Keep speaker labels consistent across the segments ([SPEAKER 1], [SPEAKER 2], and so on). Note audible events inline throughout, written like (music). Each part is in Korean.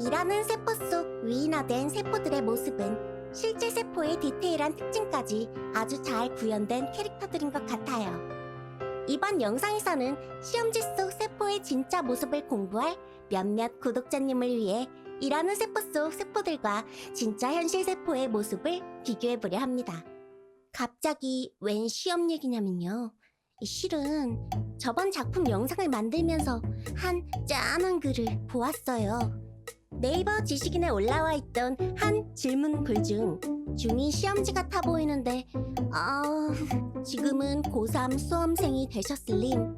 [SPEAKER 1] 일하는 세포 속 위인화된 세포들의 모습은 실제 세포의 디테일한 특징까지 아주 잘 구현된 캐릭터들인 것 같아요. 이번 영상에서는 시험지 속 세포의 진짜 모습을 공부할 몇몇 구독자님을 위해 일하는 세포 속 세포들과 진짜 현실 세포의 모습을 비교해보려 합니다. 갑자기 웬 시험 얘기냐면요. 실은 저번 작품 영상을 만들면서 한 짠한 글을 보았어요. 네이버 지식인에 올라와 있던 한 질문 글 중 중2 시험지 같아 보이는데 아 지금은 고3 수험생이 되셨을림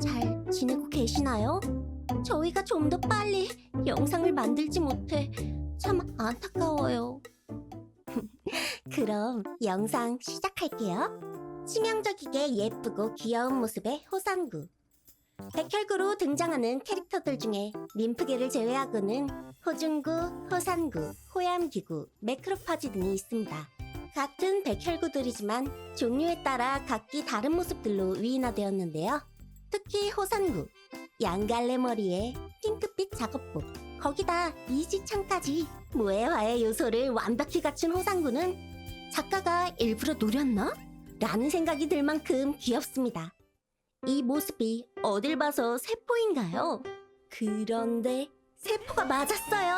[SPEAKER 1] 잘 지내고 계시나요? 저희가 좀 더 빨리 영상을 만들지 못해 참 안타까워요. (laughs) 그럼 영상 시작할게요. 치명적이게 예쁘고 귀여운 모습의 호상구. 백혈구로 등장하는 캐릭터들 중에 림프계를 제외하고는 호중구, 호산구, 호얌기구, 매크로파지 등이 있습니다. 같은 백혈구들이지만 종류에 따라 각기 다른 모습들로 위인화되었는데요. 특히 호산구, 양갈래 머리에 핑크빛 작업복, 거기다 이지창까지 무해화의 요소를 완벽히 갖춘 호상구는 작가가 일부러 노렸나? 라는 생각이 들 만큼 귀엽습니다. 이 모습이 어딜 봐서 세포인가요? 그런데 세포가 맞았어요.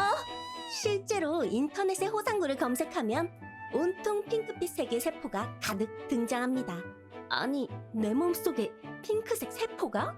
[SPEAKER 1] 실제로 인터넷에 호상구를 검색하면 온통 핑크빛 색의 세포가 가득 등장합니다. 아니, 내 몸속에 핑크색 세포가?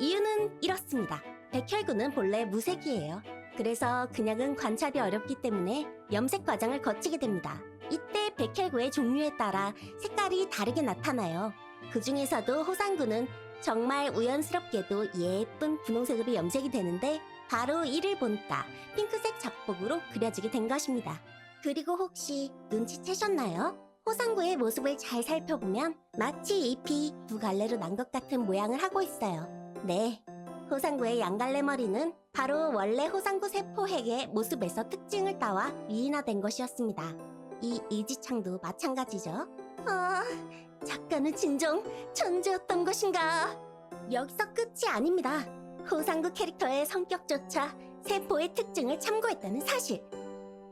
[SPEAKER 1] 이유는 이렇습니다. 백혈구는 본래 무색이에요. 그래서 그냥은 관찰이 어렵기 때문에 염색 과정을 거치게 됩니다. 이때 백혈구의 종류에 따라 색깔이 다르게 나타나요. 그 중에서도 호상구는 정말 우연스럽게도 예쁜 분홍색으로 염색이 되는데 바로 이를 본따 핑크색 작복으로 그려지게 된 것입니다. 그리고 혹시 눈치채셨나요? 호상구의 모습을 잘 살펴보면 마치 잎이 두 갈래로 난 것 같은 모양을 하고 있어요. 네, 호상구의 양갈래 머리는 바로 원래 호상구 세포핵의 모습에서 특징을 따와 위인화된 것이었습니다. 이 이지창도 마찬가지죠. 아, 작가는 진정 천재였던 것인가? 여기서 끝이 아닙니다. 호상구 캐릭터의 성격조차 세포의 특징을 참고했다는 사실.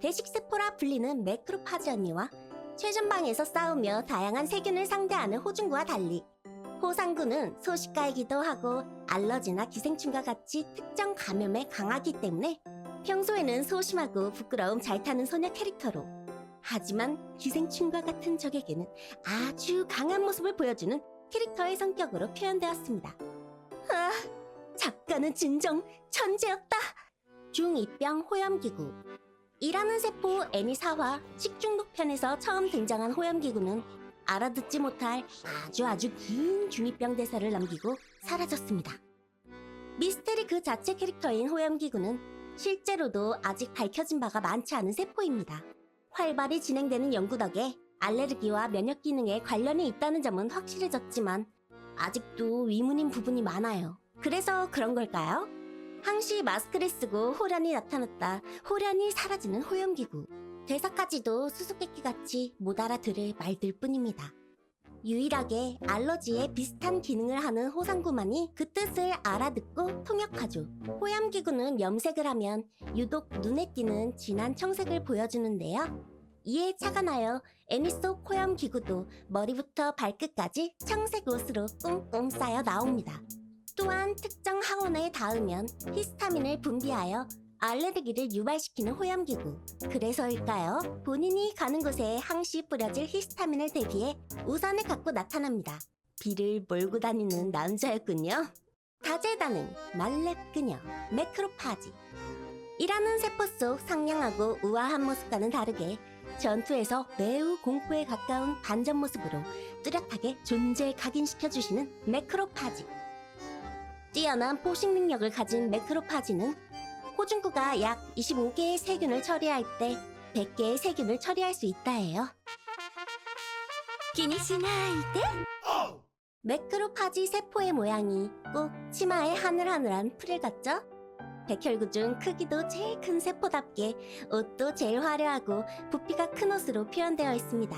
[SPEAKER 1] 대식세포라 불리는 매크로파지 언니와 최전방에서 싸우며 다양한 세균을 상대하는 호중구와 달리 호상구는 소식가이기도 하고 알러지나 기생충과 같이 특정 감염에 강하기 때문에 평소에는 소심하고 부끄러움 잘 타는 소녀 캐릭터로 하지만 기생충과 같은 적에게는 아주 강한 모습을 보여주는 캐릭터의 성격으로 표현되었습니다. 아, 작가는 진정 천재였다. 중2병 호염기구 일하는 세포 애니 4화 식중독 편에서 처음 등장한 호염기구는 알아듣지 못할 아주 아주 긴 중2병 대사를 남기고 사라졌습니다. 미스테리 그 자체 캐릭터인 호염기구는 실제로도 아직 밝혀진 바가 많지 않은 세포입니다. 활발히 진행되는 연구 덕에 알레르기와 면역 기능에 관련이 있다는 점은 확실해졌지만 아직도 의문인 부분이 많아요. 그래서 그런 걸까요? 항시 마스크를 쓰고 호련이 나타났다. 호련이 사라지는 호염기구. 대사까지도 수수께끼 같이 못 알아들을 말들 뿐입니다. 유일하게 알러지에 비슷한 기능을 하는 호상구만이 그 뜻을 알아듣고 통역하죠. 호염기구는 염색을 하면 유독 눈에 띄는 진한 청색을 보여주는데요. 이에 차가 나요. 애니 속 호염기구도 머리부터 발끝까지 청색 옷으로 꽁꽁 쌓여 나옵니다. 또한 특정 항원에 닿으면 히스타민을 분비하여 알레르기를 유발시키는 호염기구. 그래서일까요? 본인이 가는 곳에 항시 뿌려질 히스타민을 대비해 우산을 갖고 나타납니다. 비를 몰고 다니는 남자였군요. 다재다능, 말렙 그녀, 매크로파지. 일하는 세포 속 상냥하고 우아한 모습과는 다르게 전투에서 매우 공포에 가까운 반전 모습으로 뚜렷하게 존재 각인시켜주시는 매크로파지. 뛰어난 포식 능력을 가진 매크로파지는 호중구가 약 25개의 세균을 처리할 때 100개의 세균을 처리할 수 있다 해요.
[SPEAKER 2] 기니시나이데?
[SPEAKER 1] 매크로파지 세포의 모양이 꼭 치마의 하늘하늘한 풀을 같죠? 백혈구 중 크기도 제일 큰 세포답게 옷도 제일 화려하고 부피가 큰 옷으로 표현되어 있습니다.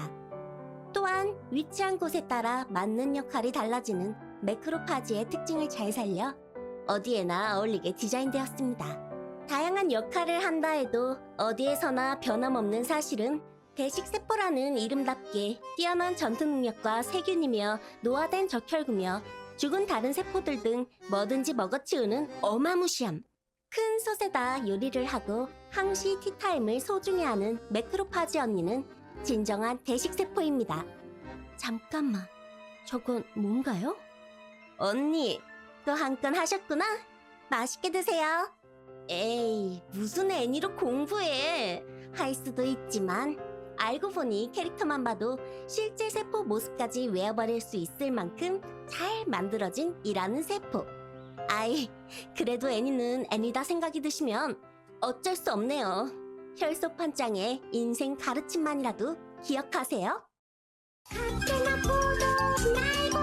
[SPEAKER 1] 또한 위치한 곳에 따라 맞는 역할이 달라지는 매크로파지의 특징을 잘 살려 어디에나 어울리게 디자인되었습니다. 다양한 역할을 한다 해도 어디에서나 변함없는 사실은 대식세포라는 이름답게 뛰어난 전투 능력과 세균이며 노화된 적혈구며 죽은 다른 세포들 등 뭐든지 먹어치우는 어마무시함. 큰 솥에다 요리를 하고 항시 티타임을 소중히 하는 매크로파지 언니는 진정한 대식 세포입니다. 잠깐만, 저건 뭔가요? 언니, 또 한 건 하셨구나? 맛있게 드세요. 에이, 무슨 애니로 공부해. 할 수도 있지만, 알고 보니 캐릭터만 봐도 실제 세포 모습까지 외워버릴 수 있을 만큼 잘 만들어진 이라는 세포. 아이, 그래도 애니는 애니다 생각이 드시면 어쩔 수 없네요. 혈소판장의 인생 가르침만이라도 기억하세요. 서브컬처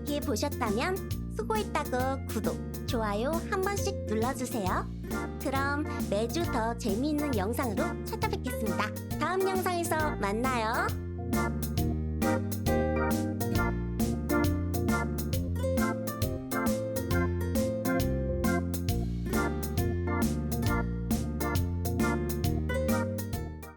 [SPEAKER 1] 재미있게 보셨다면 수고했다고 구독, 좋아요 한 번씩 눌러주세요. 그럼 매주 더 재미있는 영상으로 찾아뵙겠습니다. 다음 영상에서 만나요.